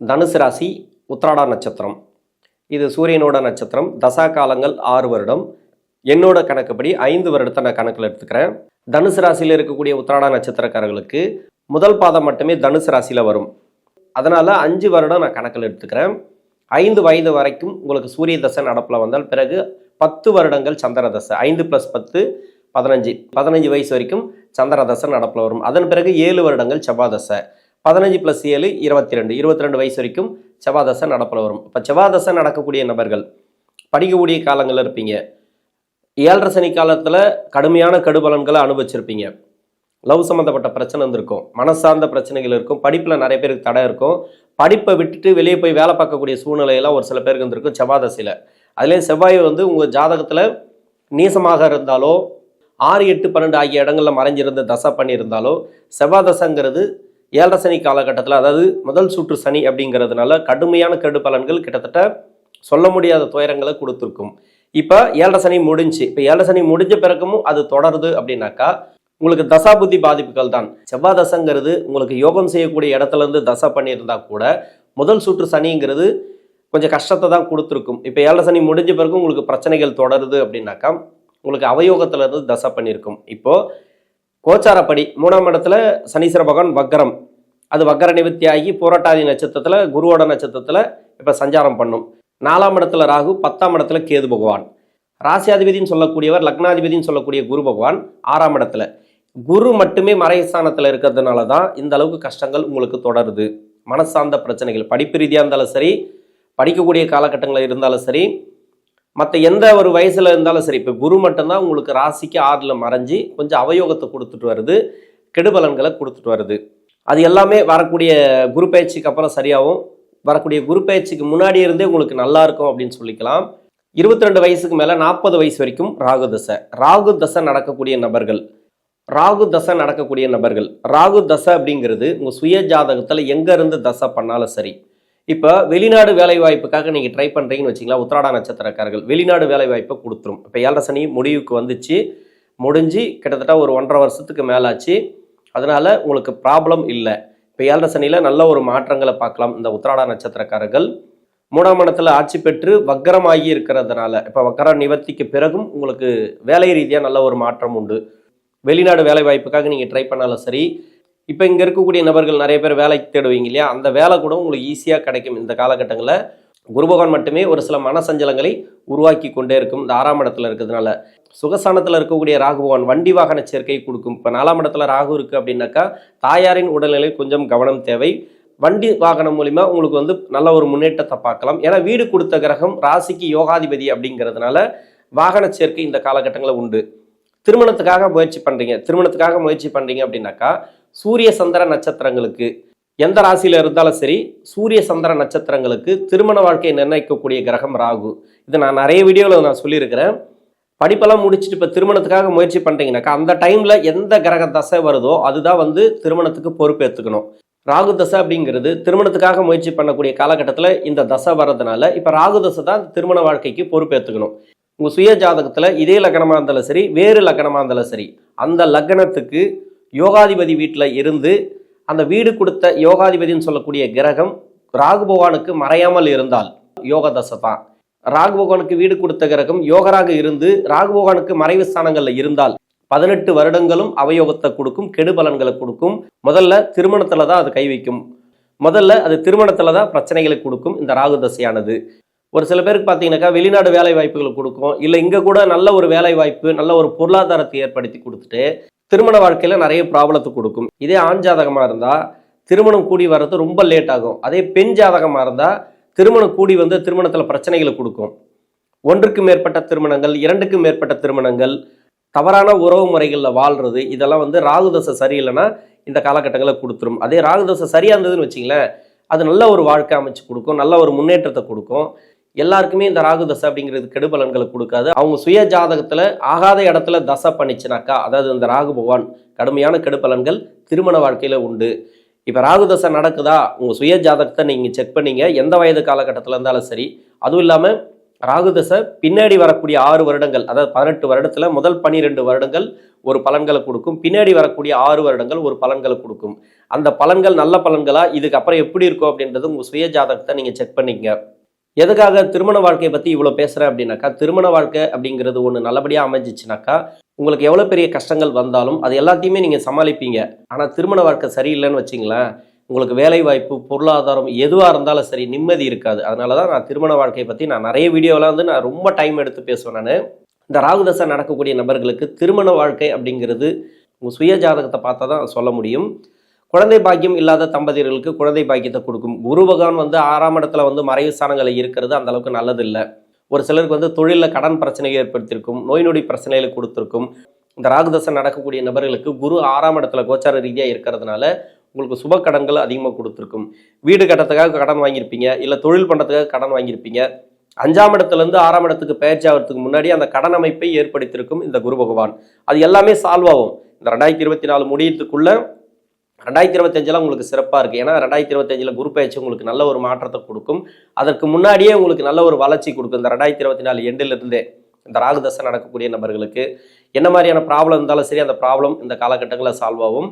தனுசு ராசி உத்ராடா நட்சத்திரம். இது சூரியனோட நட்சத்திரம். தசா காலங்கள் ஆறு வருடம். என்னோட கணக்குப்படி ஐந்து வருடத்தை நான் கணக்கில் எடுத்துக்கிறேன். தனுசு ராசியில் இருக்கக்கூடிய உத்ராடா நட்சத்திரக்காரர்களுக்கு முதல் பாதம் மட்டுமே தனுசு ராசியில் வரும். அதனால் அஞ்சு வருடம் நான் கணக்கில் எடுத்துக்கிறேன். ஐந்து வயது வரைக்கும் உங்களுக்கு சூரிய தசை நடப்பில் வந்தால் பிறகு பத்து வருடங்கள் சந்திர தசை. ஐந்து ப்ளஸ் பத்து பதினஞ்சு. பதினஞ்சு வயசு வரைக்கும் சந்திர தசை நடப்பில் வரும். அதன் பிறகு ஏழு வருடங்கள் செவ்வாய் தசை. பதினஞ்சு ப்ளஸ் ஏழு இருபத்தி ரெண்டு இருபத்தி ரெண்டு வயசு வரைக்கும் செவ்வாய் நடப்பில் வரும். இப்போ செவ்வாதசை நடக்கக்கூடிய நபர்கள் படிக்கக்கூடிய காலங்களில் இருப்பீங்க. ஏழரை சனி காலத்தில் கடுமையான கடுபலன்களை அனுபவிச்சிருப்பீங்க. லவ் சம்மந்தப்பட்ட பிரச்சனை இருந்திருக்கும். மனசார்ந்த பிரச்சனைகள் இருக்கும். படிப்பில் நிறைய பேருக்கு தடை இருக்கும். படிப்பை விட்டுட்டு வெளியே போய் வேலை பார்க்கக்கூடிய சூழ்நிலையெல்லாம் ஒரு சில பேருக்கு இருந்திருக்கும் செவ்வாய் தசையில் அதுலேயும் செவ்வாய் வந்து உங்கள் ஜாதகத்தில் நீசமாக இருந்தாலோ ஆறு எட்டு பன்னெண்டு ஆகிய இடங்களில் மறைஞ்சிருந்து தசை பண்ணியிருந்தாலோ செவ்வாதசைங்கிறது ஏழரை சனி காலகட்டத்தில் அதாவது முதல் சுற்று சனி அப்படிங்கிறதுனால கடுமையான கெடு பலன்கள் கிட்டத்தட்ட சொல்ல முடியாத துயரங்களை கொடுத்துருக்கும். இப்போ ஏழரை சனி முடிஞ்சு இப்போ ஏழரை சனி முடிஞ்ச பிறகும் அது தொடருது அப்படின்னாக்கா உங்களுக்கு தசா புத்தி பாதிப்புகள் தான். செவ்வாய் தசைங்கிறது உங்களுக்கு யோகம் செய்யக்கூடிய இடத்துல இருந்து தசை பண்ணியிருந்தா கூட முதல் சுற்று சனிங்கிறது கொஞ்சம் கஷ்டத்தை தான் கொடுத்துருக்கும். இப்போ ஏழரை சனி முடிஞ்ச பிறகு உங்களுக்கு பிரச்சனைகள் தொடருது அப்படின்னாக்கா உங்களுக்கு அவயோகத்துல இருந்து தசை பண்ணியிருக்கும். இப்போது கோச்சாரப்படி மூணாம் இடத்துல சனீஸ்வர பகவான் வக்கரம் அது வக்கர நிவர்த்தி ஆகி போராட்டாதி நட்சத்திரத்தில் குருவோட நட்சத்திரத்தில் இப்போ சஞ்சாரம் பண்ணும். நாலாம் இடத்துல ராகு பத்தாம் இடத்துல கேது பகவான். ராசியாதிபதினு சொல்லக்கூடியவர் லக்னாதிபதினு சொல்லக்கூடிய குரு பகவான் ஆறாம் இடத்துல. குரு மட்டுமே மறைஸ்தானத்தில் இருக்கிறதுனால தான் இந்த அளவுக்கு கஷ்டங்கள் உங்களுக்கு தொடருது. மனசார்ந்த பிரச்சனைகள் படிப்பு ரீதியாக இருந்தாலும் சரி படிக்கக்கூடிய காலகட்டங்களில் இருந்தாலும் சரி மற்ற எந்த ஒரு வயசில் இருந்தாலும் சரி இப்போ குரு மட்டும்தான் உங்களுக்கு ராசிக்கு ஆறில் மறைஞ்சு கொஞ்சம் அவயோகத்தை கொடுத்துட்டு வருது கெடுபலன்களை கொடுத்துட்டு வருது. அது எல்லாமே வரக்கூடிய குரு பயிற்சிக்கு அப்புறம் சரியாகும். வரக்கூடிய குரு பயிற்சிக்கு முன்னாடி இருந்தே உங்களுக்கு நல்லா இருக்கும் அப்படின்னு சொல்லிக்கலாம். இருபத்தி ரெண்டு வயசுக்கு மேலே நாற்பது வயசு வரைக்கும் ராகு தசை. ராகு தசை நடக்கக்கூடிய நபர்கள். ராகு தசை நடக்கக்கூடிய நபர்கள். ராகு தசை அப்படிங்கிறது உங்கள் சுய ஜாதகத்தில் எங்கேருந்து தசை பண்ணாலும் சரி இப்போ வெளிநாடு வேலை வாய்ப்புக்காக நீங்கள் ட்ரை பண்ணுறீங்கன்னு வச்சிங்களா உத்திராடா நட்சத்திரக்காரர்கள். வெளிநாடு வேலை வாய்ப்பை கொடுத்துரும். இப்போ ஏழரை சனி முடிவுக்கு வந்துச்சு. முடிஞ்சு கிட்டத்தட்ட ஒரு ஒன்றரை வருஷத்துக்கு மேலாச்சு. அதனால் உங்களுக்கு ப்ராப்ளம் இல்லை. இப்போ ஏழரை சனியில் நல்ல ஒரு மாற்றங்களை பார்க்கலாம். இந்த உத்திராடா நட்சத்திரக்காரர்கள் மூணாம் இடத்துல ஆட்சி பெற்று வக்கரமாகி இருக்கிறதுனால இப்போ வக்கர நிவர்த்திக்கு பிறகும் உங்களுக்கு வேலை ரீதியாக நல்ல ஒரு மாற்றம் உண்டு. வெளிநாடு வேலை வாய்ப்புக்காக நீங்கள் ட்ரை பண்ணாலும் சரி இப்போ இங்கே இருக்கக்கூடிய நபர்கள் நிறைய பேர் வேலைக்கு தேடுவீங்க இல்லையா? அந்த வேலை கூட உங்களுக்கு ஈஸியாக கிடைக்கும் இந்த காலகட்டங்களில். குரு பகவான் மட்டுமே ஒரு சில மனசஞ்சலங்களை உருவாக்கி கொண்டே இருக்கும். இந்த ஆறாம் இடத்துல இருக்கிறதுனால. சுகசானத்தில் இருக்கக்கூடிய ராகு பகவான் வண்டி வாகன சேர்க்கை கொடுக்கும். இப்போ நாலாம் இடத்துல ராகு இருக்குது அப்படின்னாக்கா தாயாரின் உடல்நிலை கொஞ்சம் கவனம் தேவை. வண்டி வாகனம் மூலிமா உங்களுக்கு வந்து நல்ல ஒரு முன்னேற்றத்தை பார்க்கலாம். ஏன்னா வீடு கொடுத்த கிரகம் ராசிக்கு யோகாதிபதி அப்படிங்கிறதுனால வாகன சேர்க்கை இந்த காலகட்டங்களில் உண்டு. திருமணத்துக்காக முயற்சி பண்ணுறீங்க திருமணத்துக்காக முயற்சி பண்ணுறீங்க அப்படின்னாக்கா சூரிய சந்திர நட்சத்திரங்களுக்கு எந்த ராசியில் இருந்தாலும் சரி சூரிய சந்திர நட்சத்திரங்களுக்கு திருமண வாழ்க்கையை நிர்ணயிக்கக்கூடிய கிரகம் ராகு. இது நான் நிறைய வீடியோவில் நான் சொல்லியிருக்கிறேன். படிப்பெல்லாம் முடிச்சுட்டு இப்போ திருமணத்துக்காக முயற்சி பண்ணுறீங்கனாக்கா அந்த டைமில் எந்த கிரக தசை வருதோ அதுதான் வந்து திருமணத்துக்கு பொறுப்பேற்றுக்கணும் ராகு தசை அப்படிங்கிறது திருமணத்துக்காக முயற்சி பண்ணக்கூடிய காலகட்டத்தில் இந்த தசை வர்றதுனால இப்போ ராகு தசை தான் திருமண வாழ்க்கைக்கு பொறுப்பேற்றுக்கணும் உங்கள் சுய ஜாதகத்தில் இதே லக்னமாக இருந்தாலும் சரி வேறு லக்னமாக இருந்தாலும் சரி அந்த லக்னத்துக்கு யோகாதிபதி வீட்டில் இருந்து அந்த வீடு கொடுத்த யோகாதிபதினு சொல்லக்கூடிய கிரகம் ராகு பகவானுக்கு மறையாமல் இருந்தால் யோக தசை தான். ராகு பகவானுக்கு வீடு கொடுத்த கிரகம் யோகராக இருந்து ராகு பகவானுக்கு மறைவு ஸ்தானங்களில் இருந்தால் பதினெட்டு வருடங்களும் அவயோகத்தை கொடுக்கும் கெடு பலன்களை கொடுக்கும். முதல்ல திருமணத்தில் தான் அது கை வைக்கும். முதல்ல அது திருமணத்தில் தான் பிரச்சனைகளை கொடுக்கும் இந்த ராகு தசையானது. ஒரு சில பேருக்கு பார்த்தீங்கன்னாக்கா வெளிநாடு வேலை வாய்ப்புகளை கொடுக்கும். இல்லை இங்கே கூட நல்ல ஒரு வேலை வாய்ப்பு நல்ல ஒரு பொருளாதாரத்தை ஏற்படுத்தி கொடுத்துட்டு திருமண வாழ்க்கையில் நிறைய ப்ராப்ளத்தை கொடுக்கும். இதே ஆண் ஜாதகமாக இருந்தால் திருமணம் கூடி வர்றது ரொம்ப லேட் ஆகும். அதே பெண் ஜாதகமாக இருந்தால் திருமணம் கூடி வந்து திருமணத்தில் பிரச்சனைகளை கொடுக்கும். ஒன்றுக்கு மேற்பட்ட திருமணங்கள் இரண்டுக்கு மேற்பட்ட திருமணங்கள் தவறான உறவு முறைகளில் வாழ்றது இதெல்லாம் வந்து ராகுதசை சரியில்லைன்னா இந்த காலகட்டங்களில் கொடுத்துரும். அதே ராகுதசை சரியாக இருந்ததுன்னு வச்சிங்களேன் அது நல்ல ஒரு வாழ்க்கை அமைச்சு கொடுக்கும் நல்ல ஒரு முன்னேற்றத்தை கொடுக்கும். எல்லாருக்குமே இந்த ராகு தசை அப்படிங்கிறது கெடுபலன்களை கொடுக்காது. அவங்க சுய ஜாதகத்தில் ஆகாத இடத்துல தசை பண்ணிச்சுனாக்கா அதாவது இந்த ராகு பகவான் கடுமையான கெடுபலன்கள் திருமண வாழ்க்கையில் உண்டு. இப்போ ராகு தசை நடக்குதா? உங்கள் சுய ஜாதகத்தை நீங்கள் செக் பண்ணீங்க. எந்த வயது காலகட்டத்தில் இருந்தாலும் சரி. அதுவும் இல்லாமல் ராகு தசை பின்னாடி வரக்கூடிய ஆறு வருடங்கள் அதாவது பதினெட்டு வருடத்தில் முதல் பன்னிரெண்டு வருடங்கள் ஒரு பலன்களை கொடுக்கும். பின்னாடி வரக்கூடிய ஆறு வருடங்கள் ஒரு பலன்களை கொடுக்கும். அந்த பலன்கள் நல்ல பலன்களா இதுக்கப்புறம் எப்படி இருக்கும் அப்படின்றது உங்க சுய ஜாதகத்தை நீங்க செக் பண்ணிக்கங்க எதுக்காக திருமண வாழ்க்கையை பற்றி இவ்வளோ பேசுகிறேன் அப்படின்னாக்கா திருமண வாழ்க்கை அப்படிங்கிறது ஒன்று நல்லபடியாக அமைஞ்சிச்சுனாக்கா உங்களுக்கு எவ்வளோ பெரிய கஷ்டங்கள் வந்தாலும் அது எல்லாத்தையுமே நீங்கள் சமாளிப்பீங்க. ஆனால் திருமண வாழ்க்கை சரியில்லைன்னு வச்சிங்களேன் உங்களுக்கு வேலை வாய்ப்பு பொருளாதாரம் எதுவாக இருந்தாலும் சரி நிம்மதி இருக்காது. அதனால தான் நான் திருமண வாழ்க்கையை பற்றி நான் நிறைய வீடியோலாம் வந்து நான் ரொம்ப டைம் எடுத்து பேசுவேன் நான். இந்த ராகுதசை நடக்கக்கூடிய நபர்களுக்கு திருமண வாழ்க்கை அப்படிங்கிறது உங்கள் சுய ஜாதகத்தை பார்த்தா தான் சொல்ல முடியும். குழந்தை பாக்கியம் இல்லாத தம்பதியர்களுக்கு குழந்தை பாக்கியத்தை கொடுக்கும். குரு பகவான் வந்து ஆறாம் இடத்துல வந்து மறைவு ஸ்தானங்களில் இருக்கிறது அந்த அளவுக்கு நல்லது இல்லை ஒரு சிலருக்கு வந்து தொழிலில் கடன் பிரச்சனையை ஏற்படுத்தியிருக்கும் நோய் நொடி பிரச்சனைகளை கொடுத்துருக்கும். இந்த ராகுதசை நடக்கக்கூடிய நபர்களுக்கு குரு ஆறாம் இடத்துல கோச்சார ரீதியாக இருக்கிறதுனால உங்களுக்கு சுப கடன்கள் அதிகமாக கொடுத்துருக்கும். வீடு கட்டத்துக்காக கடன் வாங்கியிருப்பீங்க இல்லை தொழில் பண்ணுறதுக்காக கடன் வாங்கியிருப்பீங்க. அஞ்சாம் இடத்துலேருந்து ஆறாம் இடத்துக்கு பயிற்சி ஆகிறதுக்கு முன்னாடி அந்த கடன் அமைப்பை ஏற்படுத்தியிருக்கும் இந்த குரு பகவான். அது எல்லாமே சால்வ் ஆகும். இந்த ரெண்டாயிரத்தி இருபத்தி நாலு முடியத்துக்குள்ளே ரெண்டாயிரத்தி இருபத்தஞ்சில் உங்களுக்கு சிறப்பாக இருக்குது ஏன்னா ரெண்டாயிரத்தி இருபத்தஞ்சில் குரு பயிற்சி உங்களுக்கு நல்ல ஒரு மாற்றத்தை கொடுக்கும். அதற்கு முன்னாடியே உங்களுக்கு நல்ல ஒரு வளர்ச்சி கொடுக்கும். இந்த ரெண்டாயிரத்தி இருபத்தி நாலு எண்டிலிருந்தே இந்த ராகுதசை நடக்கக்கூடிய நபர்களுக்கு என்ன மாதிரியான ப்ராப்ளம் இருந்தாலும் சரி அந்த ப்ராப்ளம் இந்த காலகட்டங்களில் சால்வ் ஆகும்.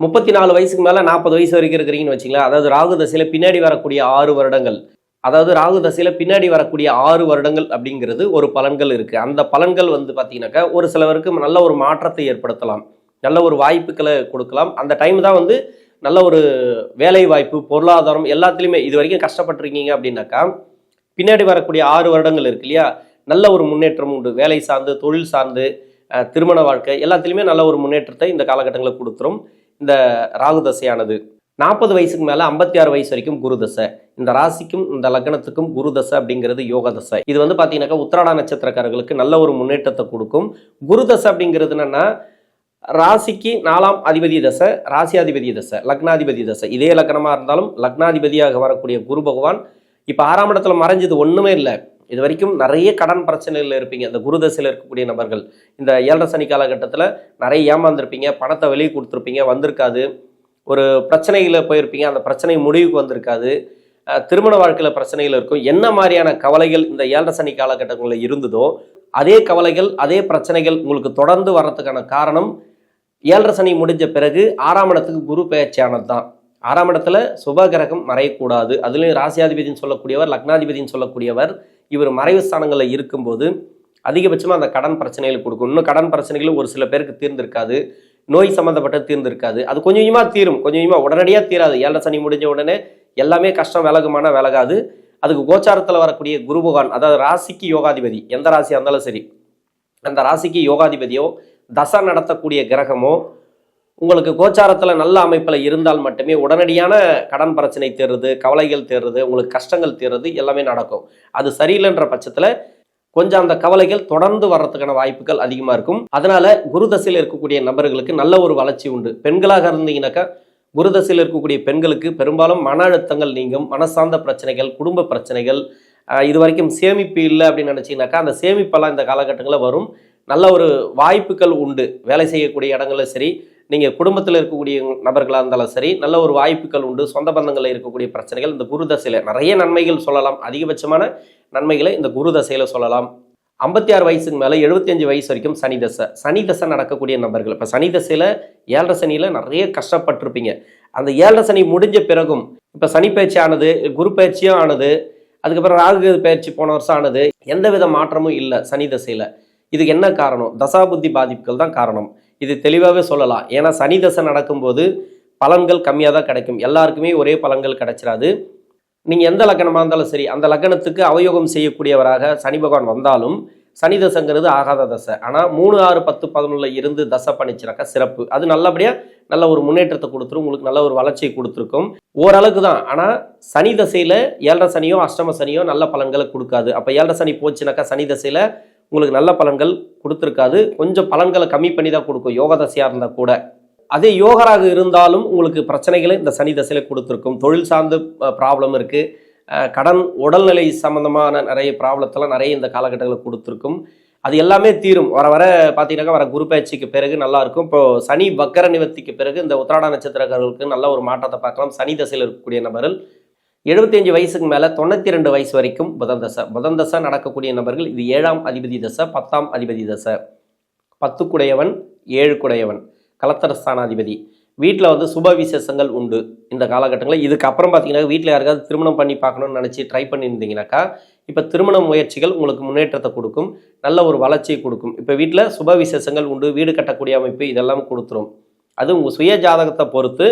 முப்பத்தி நாலு வயசுக்கு மேலே நாற்பது வயசு வரைக்கும் இருக்கிறீங்கன்னு வச்சிங்களேன் அதாவது ராகு தசையில் பின்னாடி வரக்கூடிய ஆறு வருடங்கள். அதாவது ராகு தசையில் பின்னாடி வரக்கூடிய ஆறு வருடங்கள் அப்படிங்கிறது ஒரு பலன்கள் இருக்குது அந்த பலன்கள் வந்து பார்த்தீங்கன்னாக்கா ஒரு சிலவருக்கு நல்ல ஒரு மாற்றத்தை ஏற்படுத்தலாம். நல்ல ஒரு வாய்ப்புகளை கொடுக்கலாம். அந்த டைம் தான் வந்து நல்ல ஒரு வேலை வாய்ப்பு பொருளாதாரம் எல்லாத்துலேயுமே இது வரைக்கும் கஷ்டப்பட்டிருக்கீங்க அப்படின்னாக்கா பின்னாடி வரக்கூடிய ஆறு வருடங்கள் இருக்கு இல்லையா? நல்ல ஒரு முன்னேற்றம் உண்டு. வேலை சார்ந்து தொழில் சார்ந்து திருமண வாழ்க்கை எல்லாத்துலேயுமே நல்ல ஒரு முன்னேற்றத்தை இந்த காலகட்டங்களில் கொடுத்துரும். இந்த ராகு தசையானது. நாற்பது வயசுக்கு மேலே ஐம்பத்தி ஆறு வயசு வரைக்கும் குரு தசை. இந்த ராசிக்கும் இந்த லக்னத்துக்கும் குரு தசை அப்படிங்கிறது யோக தசை. இது வந்து பார்த்தீங்கன்னாக்கா உத்திராட நட்சத்திரக்காரர்களுக்கு நல்ல ஒரு முன்னேற்றத்தை கொடுக்கும். குரு தசை அப்படிங்கிறது என்னென்னா ராசிக்கு நாலாம் அதிபதி தசை ராசியாதிபதி தசை லக்னாதிபதி தசை. இதே லக்னமாக இருந்தாலும் லக்னாதிபதியாக வரக்கூடிய குரு பகவான் இப்போ ஆறாம் இடத்துல மறைஞ்சது ஒன்றுமே இல்லை. இது வரைக்கும் நிறைய கடன் பிரச்சனைகளில் இருப்பீங்க. இந்த குரு தசையில் இருக்கக்கூடிய நபர்கள். இந்த ஏழரை சனி காலகட்டத்தில் நிறைய ஏமாந்துருப்பீங்க. பணத்தை வெளியே கொடுத்துருப்பீங்க. வந்திருக்காது. ஒரு பிரச்சனையில் போயிருப்பீங்க. அந்த பிரச்சனை முடிவுக்கு வந்திருக்காது. திருமண வாழ்க்கையில் பிரச்சனைகள் இருக்கும். என்ன மாதிரியான கவலைகள் இந்த ஏழரை சனி காலகட்டங்களில் இருந்ததோ அதே கவலைகள் அதே பிரச்சனைகள் உங்களுக்கு தொடர்ந்து வர்றதுக்கான காரணம் ஏழரை சனி முடிஞ்ச பிறகு ஆறாம் இடத்துக்கு குரு பெயர்ச்சியானது தான். ஆறாம் இடத்துல சுப கிரகம் மறையக்கூடாது. அதுலேயும் ராசியாதிபதினு சொல்லக்கூடியவர் லக்னாதிபதினு சொல்லக்கூடியவர் இவர் மறைவு ஸ்தானங்களில் இருக்கும்போது அதிகபட்சமாக அந்த கடன் பிரச்சனைகள் கொடுக்கும். இன்னும் கடன் பிரச்சனைகள் ஒரு சில பேருக்கு தீர்ந்திருக்காது. நோய் சம்மந்தப்பட்ட தீர்ந்திருக்காது. அது கொஞ்சம் கொஞ்சமாக தீரும். கொஞ்சம் கொஞ்சமாக உடனடியாக தீராது. ஏழரை சனி முடிஞ்ச உடனே எல்லாமே கஷ்டம் விலகுமான விலகாது. அதுக்கு கோச்சாரத்தில் வரக்கூடிய குரு பகவான் அதாவது ராசிக்கு யோகாதிபதி எந்த ராசியாக இருந்தாலும் சரி. அந்த ராசிக்கு யோகாதிபதியோ தசை நடத்தக்கூடிய கிரகமோ உங்களுக்கு கோச்சாரத்தில் நல்ல அமைப்பில் இருந்தால் மட்டுமே உடனடியான கடன் பிரச்சனை தேர்றது கவலைகள் தேர்றது உங்களுக்கு கஷ்டங்கள் தேர்றது எல்லாமே நடக்கும். அது சரியில்லைன்ற பட்சத்தில் கொஞ்சம் அந்த கவலைகள் தொடர்ந்து வர்றதுக்கான வாய்ப்புகள் அதிகமாக இருக்கும். அதனால குருதசையில் இருக்கக்கூடிய நபர்களுக்கு நல்ல ஒரு வளர்ச்சி உண்டு. பெண்களாக இருந்தீங்கன்னாக்கா குருதசையில் இருக்கக்கூடிய பெண்களுக்கு பெரும்பாலும் மன அழுத்தங்கள் நீங்கும் மனசார்ந்த பிரச்சனைகள் குடும்ப பிரச்சனைகள் இது வரைக்கும் சேமிப்பு இல்லை அப்படின்னு நினச்சிங்கனாக்கா அந்த சேமிப்பெல்லாம் இந்த காலகட்டங்களில் வரும். நல்ல ஒரு வாய்ப்புகள் உண்டு. வேலை செய்யக்கூடிய இடங்களும் சரி நீங்கள் குடும்பத்தில் இருக்கக்கூடிய நபர்களாக இருந்தாலும் சரி நல்ல ஒரு வாய்ப்புகள் உண்டு. சொந்த பந்தங்களில் இருக்கக்கூடிய பிரச்சனைகள் இந்த குரு தசையில் நிறைய நன்மைகள் சொல்லலாம். அதிகபட்சமான நன்மைகளை இந்த குரு தசையில் சொல்லலாம். ஐம்பத்தி ஆறு வயசுக்கு மேலே எழுபத்தஞ்சு வயசு வரைக்கும் சனி தசை. சனி தசை நடக்கக்கூடிய நபர்கள். இப்போ சனி தசையில் ஏழரை சனியில் நிறைய கஷ்டப்பட்டிருப்பீங்க. அந்த ஏழரை சனி முடிஞ்ச பிறகும் இப்போ சனி பயிற்சி ஆனது குரு பயிற்சியும் ஆனது அதுக்கப்புறம் ராகு பயிற்சி போன வருஷம் ஆனது எந்த வித மாற்றமும் இல்லை சனி தசையில். இதுக்கு என்ன காரணம்? தசாபுத்தி பாதிப்புகள் தான் காரணம். இது தெளிவாகவே சொல்லலாம். ஏன்னா சனி தசை நடக்கும்போது பலன்கள் கம்மியாக தான் கிடைக்கும். எல்லாருக்குமே ஒரே பலன்கள் கிடைச்சிடாது நீங்கள் எந்த லக்கணமாக இருந்தாலும் சரி அந்த லக்கணத்துக்கு அவயோகம் செய்யக்கூடியவராக சனி பகவான் வந்தாலும் சனி தசைங்கிறது ஆகாத தசை. ஆனால் மூணு ஆறு பத்து பதினொன்றில் இருந்து தசை பண்ணிச்சுனாக்கா சிறப்பு. அது நல்லபடியாக நல்ல ஒரு முன்னேற்றத்தை கொடுத்துரும். உங்களுக்கு நல்ல ஒரு வளர்ச்சியை கொடுத்துருக்கும். ஓரளவுக்கு தான். ஆனால் சனி தசையில் ஏழரை சனியோ அஷ்டம சனியோ நல்ல பலன்களை கொடுக்காது. அப்போ ஏழரை சனி போச்சுனாக்கா சனி தசையில் உங்களுக்கு நல்ல பலன்கள் கொடுத்துருக்காது. கொஞ்சம் பலன்களை கம்மி பண்ணி தான் கொடுக்கும். யோக தசையாக இருந்தால் கூட. அதே யோகராக இருந்தாலும் உங்களுக்கு பிரச்சனைகளை இந்த சனி தசையில் கொடுத்துருக்கும். தொழில் சார்ந்த ப்ராப்ளம் இருக்குது கடன் உடல்நிலை சம்மந்தமான நிறைய ப்ராப்ளத்தெல்லாம் நிறைய இந்த காலகட்டங்களில் கொடுத்துருக்கும். அது எல்லாமே தீரும். வர வர பார்த்தீங்கன்னாக்கா வர குரு பயிற்சிக்கு பிறகு நல்லா இருக்கும். இப்போ சனி வக்கர நிவர்த்திக்கு பிறகு இந்த உத்திராட நட்சத்திரக்காரர்களுக்கு நல்ல ஒரு மாற்றத்தை பார்க்கலாம். சனி தசையில் இருக்கக்கூடிய நபர்கள் எழுபத்தஞ்சு வயசுக்கு மேலே தொண்ணூற்றி ரெண்டு வயசு வரைக்கும் புதன் தசை. புதன் தசை நடக்கக்கூடிய நபர்கள் இது ஏழாம் அதிபதி தசை பத்தாம் அதிபதி தசை. பத்துக்குடையவன் ஏழு குடையவன் கலத்தர வீட்டில் வந்து சுப விசேஷங்கள் உண்டு இந்த காலகட்டங்களில். இதுக்கப்புறம் பார்த்தீங்கன்னா வீட்டில் யாருக்காவது திருமணம் பண்ணி பார்க்கணும்னு நினச்சி ட்ரை பண்ணியிருந்தீங்கன்னாக்கா இப்போ திருமண முயற்சிகள் உங்களுக்கு முன்னேற்றத்தை கொடுக்கும். நல்ல ஒரு வளர்ச்சியை கொடுக்கும். இப்போ வீட்டில் சுப விசேஷங்கள் உண்டு வீடு கட்டக்கூடிய அமைப்பு இதெல்லாம் கொடுத்துரும். அது உங்கள் சுய ஜாதகத்தை பொறுத்து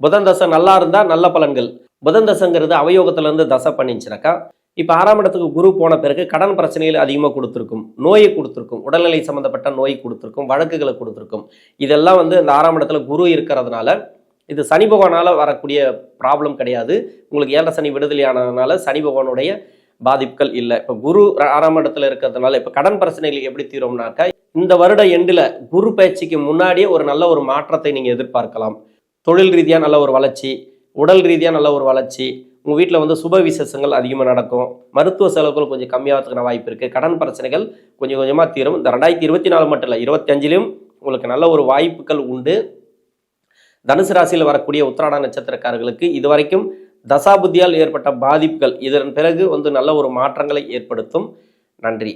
புதன் தசை நல்லா இருந்தால் நல்ல பலன்கள். புதன் தசைங்கிறது அவயோகத்திலேருந்து தசை பண்ணிச்சுனாக்கா இப்போ ஆறாம் இடத்துக்கு குரு போன பிறகு கடன் பிரச்சனைகள் அதிகமாக கொடுத்துருக்கும் நோயை கொடுத்துருக்கும் உடல்நிலை சம்மந்தப்பட்ட நோய் கொடுத்துருக்கும் வழக்குகளை கொடுத்துருக்கும். இதெல்லாம் வந்து இந்த ஆறாம் இடத்துல குரு இருக்கிறதுனால இது சனி பகவானால் வரக்கூடிய ப்ராப்ளம் கிடையாது. உங்களுக்கு ஏழரை சனி விடுதலையானதுனால சனி பகவானுடைய பாதிப்புகள் இல்லை. இப்போ குரு ஆறாம் இடத்துல இருக்கிறதுனால இப்போ கடன் பிரச்சனைகள் எப்படி தீரும்னாக்கா இந்த வருட எண்டில் குரு பயிற்சிக்கு முன்னாடியே ஒரு நல்ல ஒரு மாற்றத்தை நீங்கள் எதிர்பார்க்கலாம். தொழில் ரீதியாக நல்ல ஒரு வளர்ச்சி உடல் ரீதியாக நல்ல ஒரு வளர்ச்சி உங்கள் வீட்டில் வந்து சுப விசேஷங்கள் அதிகமாக நடக்கும். மருத்துவ செலவுகள் கொஞ்சம் கம்மியாகிறதுக்கான வாய்ப்பு இருக்குது கடன் பிரச்சனைகள் கொஞ்சம் கொஞ்சமாக தீரும். இந்த ரெண்டாயிரத்தி இருபத்தி நாலு மட்டும் இல்லை இருபத்தஞ்சிலையும் உங்களுக்கு நல்ல ஒரு வாய்ப்புகள் உண்டு. தனுசு ராசியில் வரக்கூடிய உத்திராட நட்சத்திரக்காரர்களுக்கு இதுவரைக்கும் தசாபுத்தியால் ஏற்பட்ட பாதிப்புகள் இதன் பிறகு வந்து நல்ல ஒரு மாற்றங்களை ஏற்படுத்தும். நன்றி.